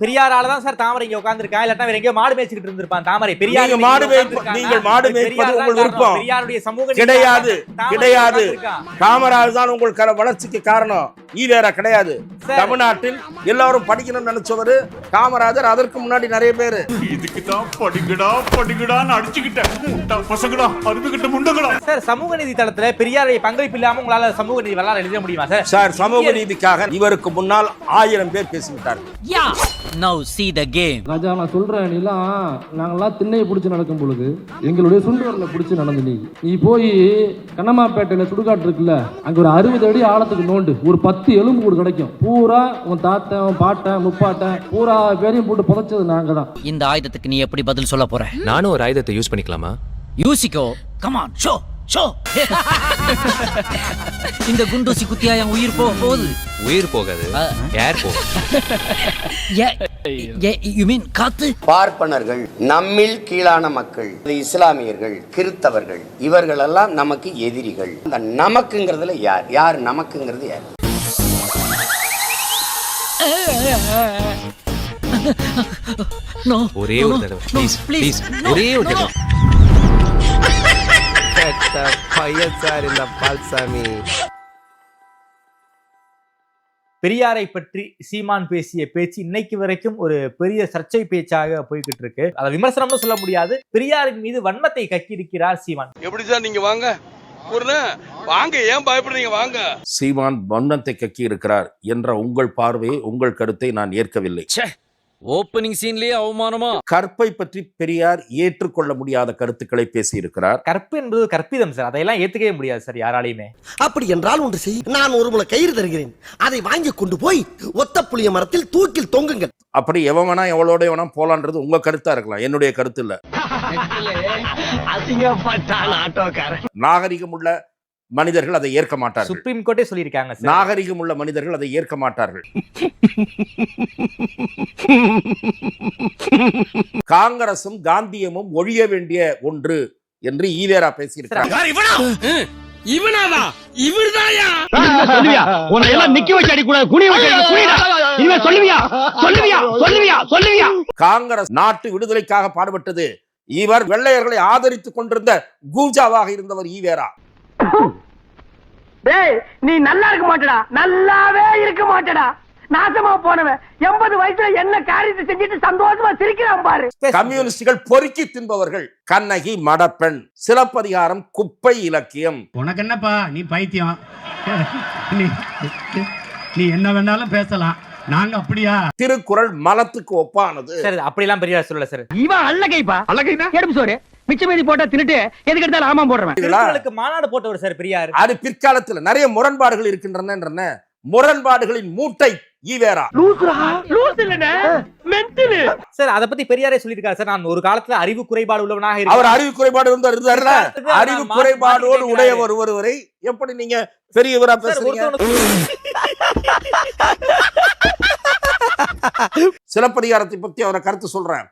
பெரியாரால தான் சார் தாமரை இங்க உட்கார்ந்திருக்கா? இல்லாட்டா வேற எங்கேயோ மாடு மேய்ச்சிட்டு இருந்திருப்பான். தாமரை பெரியார் மாடு நீங்கள் மாடு மேய்ப்பது உங்கள் விருப்பம். பெரியாருடைய சமூக கிடையாது கிடையாது. காமராஜ் தான் உங்கள் வளர்ச்சிக்கு காரணம். ஈவேரா கிடையாது. தமிழ்நாட்டில் எல்லாரும் படிக்கணும்னு நினைச்சவரு காமராஜர் அதற்கு முன்னாடி நிறைய பேரு. இதுக்கு தான் படிங்கடா படிங்கடான்னு அடிச்சுக்கிட்டேன் பசங்கடா அறிவுகிட்ட முண்டங்கடா. சார் சமூக நீதி தளத்துல பெரியாருடைய பங்களிப்பு இல்லாம உங்களால சமூக நீதி வரலாறு எழுத முடியுமா சார் சார் சமூக நீதிக்காக இவருக்கு முன்னால் ஆயிரம் பேர் பேசிவிட்டார்கள். Now see the game. ராஜா நான் சொல்றேன் நீலாம் நாங்கெல்லாம் திண்ணையை பிடிச்சி நடக்கும் பொழுது எங்களுடைய சுண்டு வரல பிடிச்சி நடந்து நீ. நீ போய் கண்ணமாப்பேட்டையில சுடுகாட்டு இருக்குல்ல அங்க ஒரு அறுபது அடி ஆழத்துக்கு நோண்டு ஒரு பத்து எலும்பு கூடு கிடைக்கும். பூரா உன் தாத்தன் உன் பாட்டன் முப்பாட்டன் பூரா பேரையும் போட்டு புதைச்சது நாங்க தான் இந்த ஆயுதத்துக்கு நீ எப்படி பதில் சொல்ல போற? நானும் ஒரு ஆயுதத்தை யூஸ் பண்ணிக்கலாமா? யூசிக்கோ. கமான் ஷோ ஷோ இந்த குண்டூசி குத்தியா என் உயிர் போக போகுது. உயிர் போகாது. ஏர் போகும் மீன் காத்து? பார்ப்பனர்கள் நம்மில் கீழான மக்கள் இஸ்லாமியர்கள் கிறித்தவர்கள் இவர்களெல்லாம் நமக்கு எதிரிகள். அந்த நமக்குங்கிறதுல யார்? யார் நமக்குங்கிறது யார்? ஒரே ஒரு தடவை ப்ளீஸ் ப்ளீஸ் ஒரே ஒரு தடவை பையன் சார் இந்த பால்சாமி பெரியாரை பற்றி சீமான் பேசிய பேச்சு இன்னைக்கு வரைக்கும் ஒரு பெரிய சர்ச்சை பேச்சாக போய்கிட்டு இருக்கு அதை விமர்சனம்னு சொல்ல முடியாது. பெரியாரின் மீது வன்மத்தை கக்கியிருக்கிறார் சீமான். எப்படி சார் நீங்க வாங்க? ஒரு வாங்க ஏன் பயப்படுறீங்க? வாங்க. சீமான் வண்ணத்தை கக்கி இருக்கிறார் என்ற உங்கள் பார்வையை உங்கள் கருத்தை நான் ஏற்கவில்லை. ஓப்பனிங் சீன்லயே அவமானமா? கற்பை பற்றி பெரியார் ஏற்றுக்கொள்ள முடியாத கருத்துக்களை பேசியிருக்கிறார். கற்பு என்பது கற்பிதம் சார். அதையெல்லாம் ஏத்துக்கவே முடியாது சார் யாராலையுமே. அப்படி என்றால் ஒன்று செய். நான் ஒரு முளை கயிறு தருகிறேன். அதை வாங்கி கொண்டு போய் ஒத்த புளிய மரத்தில் தூக்கில் தொங்குங்கள். அப்படி எவன் வேணா எவளோட வேணா போலான்றது உங்க கருத்தா இருக்கலாம். என்னுடைய கருத்து இல்ல. நாகரிகம் உள்ள மனிதர்கள் அதை ஏற்க மாட்டார்கள். சுப்ரீம் கோர்ட்டே சொல்லியிருக்காங்க சார். நாகரிகம் உள்ள மனிதர்கள் அதை ஏற்க மாட்டார்கள். காங்கிரசும் காந்தியமும் ஒழிய வேண்டிய ஒன்று என்று ஈவேரா பேசியிருக்கிறார். இவனாவா? இவர்தாயா? சொல்லுவியா? உன்னை எல்லாம் நிக்க வச்சு அடி கூடாது குனி வச்சு அடி குனிடா இனிமே சொல்லுவியா? சொல்லுவியா? சொல்லுவியா? சொல்லுவியா? காங்கிரஸ் நாட்டு விடுதலைக்காக பாடுபட்டது. இவர் வெள்ளையர்களை ஆதரித்துக் கொண்டிருந்த கூஜாவாக இருந்தவர் ஈவேரா. டேய் நீ நல்லா இருக்க மாட்டடா. நல்லாவே இருக்க மாட்டடா. நாசமா போனவன். எண்பது வயசுல என்ன காரியத்தை செஞ்சுட்டு சந்தோஷமா சிரிக்கிறான் பாரு. கம்யூனிஸ்டுகள் பொறுக்கி தின்பவர்கள். கண்ணகி மடப்பெண். சிலப்பதிகாரம் குப்பை இலக்கியம். உனக்கு என்னப்பா? நீ பைத்தியம். நீ நீ என்ன வேணாலும் பேசலாம். நாங்க அப்படியா? திருக்குறள் மலத்துக்கு ஒப்பானது. சார் அப்படிலாம் பெரியார் சொல்லல சார். இவன் அல்லகைப்பா. அல்லகைனா? எடுப்பு சோறு. மிச்ச மீதி போட்டா தின்னுட்டு எதுக்கு எடுத்தாலும் ஆமா திருக்குறளுக்கு மாநாடு போட்டவர் சார் பெரியார். அது பிற்காலத்தில் நிறைய முரண்பாடுகள் இருக்கின்றன முரண்பாடுகளின் மூட்டை ஈவேரா சார் அதை பத்தி பெரியாரே சொல்லியிருக்காரு சார். நான் ஒரு காலத்துல அறிவு குறைபாடு உள்ளவனாக அவர் அறிவு குறைபாடு வந்து இருந்தார்ல? அறிவு குறைபாடோடு உடைய. ஒரு ஒருவரை எப்படி நீங்க பெரியவரா பேசுறீங்க? சிலப்பதிகாரத்தை பத்தி அவரை கருத்து சொல்றேன்.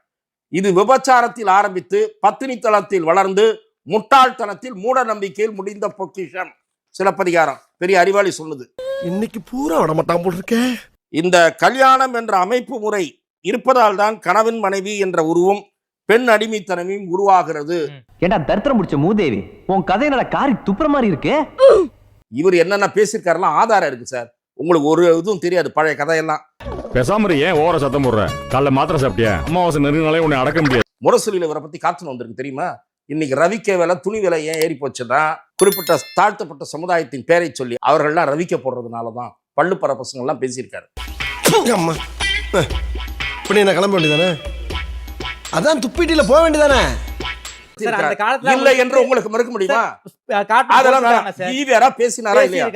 இது விபச்சாரத்தில் ஆரம்பித்து பத்தினி தளத்தில் வளர்ந்து முட்டாள்தனத்தில் மூட நம்பிக்கையில் முடிந்த பொக்கிஷம். சிலப்பதிகாரம். பெரிய அறிவாளி சொல்லுது. இன்னைக்கு பூரா விட மாட்டான் போல் இருக்கே இந்த கல்யாணம் என்ற அமைப்பு முறை இருப்பதால் தான் கணவன் மனைவி என்ற உருவம் பெண் அடிமைத்தனமும் உருவாகிறது. ஏண்டா தரித்திரம் முடிச்ச மூதேவி? உன் கதை என்னடா காரி துப்புற மாதிரி இருக்கு. இவர் என்னென்ன பேசியிருக்காருலாம் ஆதாரம் இருக்கு சார். உங்களுக்கு ஒரு இதுவும் தெரியாது. பழைய கதையெல்லாம். பேசாம ஏன் ஓர சத்தம் போடுற? காலைல மாத்திரை சாப்பிட்டியா? அமாவாசை நெருங்கினாலே உன்னை அடக்க முடியாது. முரசொலியில் இவரை பத்தி காத்துன்னு வந்திருக்கு தெரியுமா? இன்னைக்கு ரவிக்கே விலை துணி விலை ஏன் ஏறி போச்சுன்னா குறிப்பிட்ட தாழ்த்தப்பட்ட சமுதாயத்தின் பேரை சொல்லி அவர்கள்லாம் ரவிக்க போடுறதுனால தான் பள்ளுப்பற பசங்கள்லாம் பேசியிருக்காரு. அம்மா. இப்படி என்ன கிளம்ப வேண்டியதானே? அதான் துப்பிட்டில போக வேண்டியதானே? இல்லை என்று உங்களுக்கு மறுக்க முடியுமா அதெல்லாம். ஈவேரா பேசினாரா இல்லையா?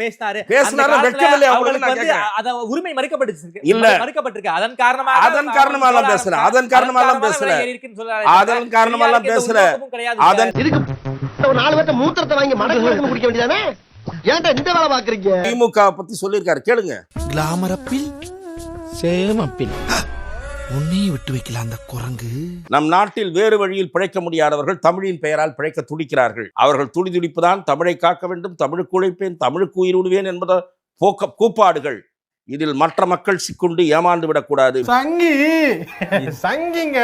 பேசினாரு. பேசினாரா? அவங்களுக்கு. அத உரிமை மறுக்கப்பட்டுச்சு இல்ல. மறுக்கப்பட்டிருக்கு அதன் காரணமாக அதன் காரணமாலாம் பேசல. அதன் பேசல. அதன் காரணமாலாம் பேசல. அதன் ஒரு நாலு பேர்த்த மூத்திரத்தை வாங்கி மடக்கு குடிக்க வேண்டியதானே ஏன்டா இந்த வேலை பாக்குறீங்க திமுக பத்தி சொல்லியிருக்காரு கேளுங்க கிளாமரப்பில் சேமப்பில் உன்னையும் விட்டு வைக்கல அந்த குரங்கு. நம் நாட்டில் வேறு வழியில் பிழைக்க முடியாதவர்கள் தமிழின் பெயரால் பிழைக்க துடிக்கிறார்கள். அவர்கள் துடி துடிப்புதான் தமிழை காக்க வேண்டும் தமிழுக்கு உழைப்பேன் தமிழுக்கு உயிர் விடுவேன் என்பத போக்க கூப்பாடுகள். இதில் மற்ற மக்கள் சிக்குண்டு ஏமாந்து விடக்கூடாது. சங்கி! சங்கிங்க.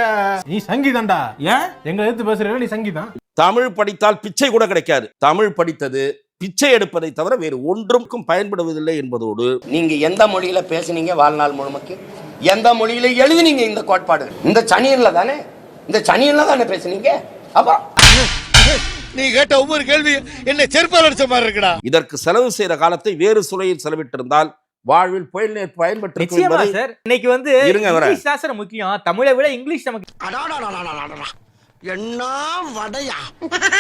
நீ சங்கி தான்டா ஏன்? எங்க எடுத்து பேசுறீங்க நீ சங்கி தான் தமிழ் படித்தால் பிச்சை கூட கிடைக்காது. தமிழ் படித்தது பிச்சை எடுப்பதை தவிர வேறு ஒன்றுக்கும் பயன்படுவதில்லை என்பதோடு. நீங்க எந்த மொழியில பேசுனீங்க வாழ்நாள் முழுமைக்கு? எந்த மொழியில எழுதுனீங்க இந்த கோட்பாடு? இந்த சனியன்ல தானே? இந்த சனியன்ல தானே பேசுனீங்க? அப்புறம் நீ கேட்ட ஒவ்வொரு கேள்வி என்ன செருப்பால் அடிச்ச மாதிரி இருக்குடா. இதற்கு செலவு செய்த காலத்தை வேறு சுளையில் செலவிட்டிருந்தால் வாழ்வில் புயல் நீர் பயன்பெற்று நிச்சயமா சார். இன்னைக்கு வந்து இருங்க தான் சார் முக்கியம். தமிழை விட இங்கிலீஷ் நமக்கு என்ன வடையா?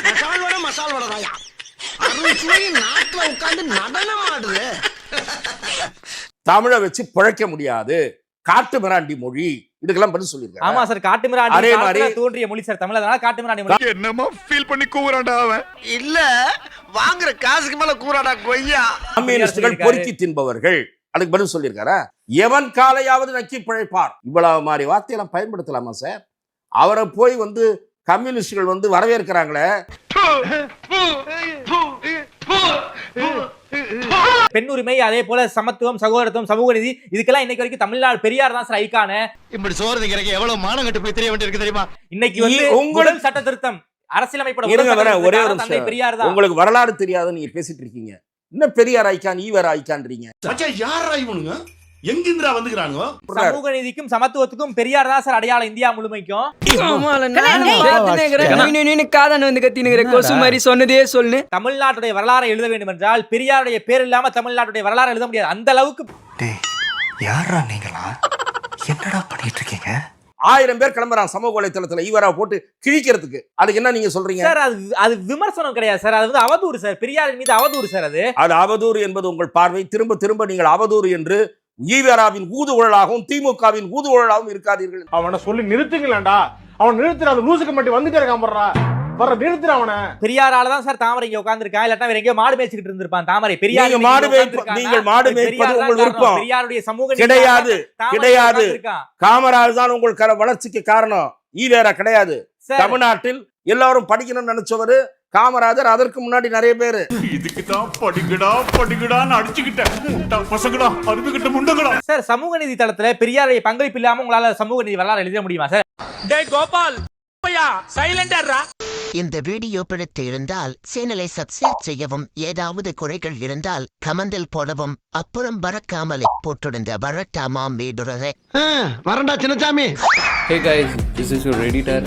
மசால் வடை மசால் வடையா நாட்டுல உட்கார்ந்து நடனம் ஆடுது தமிழை வச்சு பிழைக்க முடியாது. காட்டு மிராண்டி மொழி. இதுக்கெல்லாம் பதில் சொல்லியிருக்காங்க. ஆமா சார் காட்டு மிராண்டி அதே மாதிரி- தோன்றிய மொழி சார் தமிழ் அதனால காட்டு மிராண்டி மொழி. என்னமா ஃபீல் பண்ணி கூவுறான்டா அவன். இல்ல வாங்குற காசுக்கு மேல கூறாடா கொய்யா. கம்யூனிஸ்டுகள். பொறுக்கி தின்பவர்கள். அதுக்கு பதில் சொல்லியிருக்காரா? எவன் காலையாவது நக்கி பிழைப்பார். இவ்வளவு மாதிரி வார்த்தையெல்லாம் பயன்படுத்தலாமா சார்? அவரை போய் வந்து கம்யூனிஸ்டுகள் வந்து வரவேற்கிறாங்களே. பெண் உரிமை அதே போல சமத்துவம் சகோதரத்துவம் சமூக நீதி இதுக்கெல்லாம் இன்னைக்கு வரைக்கும் தமிழ்நாடு பெரியார் தான் சார் ஐக்கானு. இப்படி சோறு திங்கிறக்கு எவ்வளவு மானம் கட்டு போய் தெரிய வேண்டியிருக்கு தெரியுமா? இன்னைக்கு வந்து முதல் சட்ட திருத்தம். வரேன் ஒரே ஒரு. பெரியார் தான். உங்களுக்கு வரலாறு தெரியாதுன்னு நீங்க பேசிட்டு இருக்கீங்க. இன்னும் பெரியார் ஐக்கான் ஈவர் ஐக்கான்றீங்க. யாரா இவனுங்க? எங்கிந்திரா வந்துக்கிறானுங்க? சமூக நீதிக்கும் சமத்துவத்துக்கும் பெரியார் தான் சார் அடையாளம் இந்தியா முழுமைக்கும். காதன் வந்து கத்தினுங்கிற கொசு மாதிரி சொன்னதே சொல்லு. தமிழ்நாட்டுடைய வரலாறை எழுத வேண்டும் என்றால் பெரியாருடைய பேர் இல்லாம தமிழ்நாட்டுடைய வரலாறு எழுத முடியாது. அந்த அளவுக்கு யாரா நீங்களா? என்னடா பண்ணிட்டு இருக்கீங்க ஆயிரம் பேர் கிளம்புறான் சமூக வலைத்தளத்துல ஈவரா போட்டு கிழிக்கிறதுக்கு. அதுக்கு என்ன நீங்க சொல்றீங்க? சார் அது அது விமர்சனம் கிடையாது சார். அது வந்து அவதூறு சார். பெரியாரின் மீது அவதூறு சார் அது. அது அவதூறு என்பது உங்கள் பார்வை. திரும்ப திரும்ப நீங்கள் அவதூறு என்று ஈவராவின் ஊதுகுழலாகவும் திமுகவின் ஊதுகுழலாகவும் இருக்காதீர்கள். அவனை சொல்லி நிறுத்துங்களேன்டா. அவன் நிறுத்துற அந்த லூசுக்கு மட்டும் வந்துட்டே இருக்கான் போடுறா வர நிறுத்துற அவனை. பெரியாரால தான் சார் தாமரை இங்க உட்கார்ந்திருக்கான் இல்லாட்டா வேற எங்கேயோ மாடு மேய்ச்சிட்டு இருந்திருப்பான். தாமரை பெரியார் மாடு நீங்கள் மாடு மேய்ப்பது உங்கள். விருப்பம். பெரியாருடைய சமூக கிடையாது கிடையாது. காமராஜ் தான் உங்கள் கர- வளர்ச்சிக்கு காரணம். ஈவேரா கிடையாது. தமிழ்நாட்டில் எல்லாரும் படிக்கணும்னு நினைச்சவரு காமராஜர் அதற்கு முன்னாடி நிறைய பேரு. இதுக்கு தான் படிங்கடா படிங்கடான்னு அடிச்சுக்கிட்டேன் பசங்கடா அருமைகிட்ட முண்டங்கடா சார் சமூக நீதி தளத்துல பெரியாருடைய பங்களிப்பு இல்லாம உங்களால சமூக நீதி வரலாறு எழுத முடியுமா சார்? டேய் கோபால் சைலண்டர்ரா இந்த வீடியோ பிடித்து இருந்தால் சேனலை சப்ஸ்கிரைப் செய்யவும் ஏதாவது குறைகள் இருந்தால் கமெண்டில் போடவும் அப்புறம் பறக்காமலே போட்டிருந்த வரட்டாமாம் வீடுறதை வரண்டா Chinnasamy hey guys this is your editor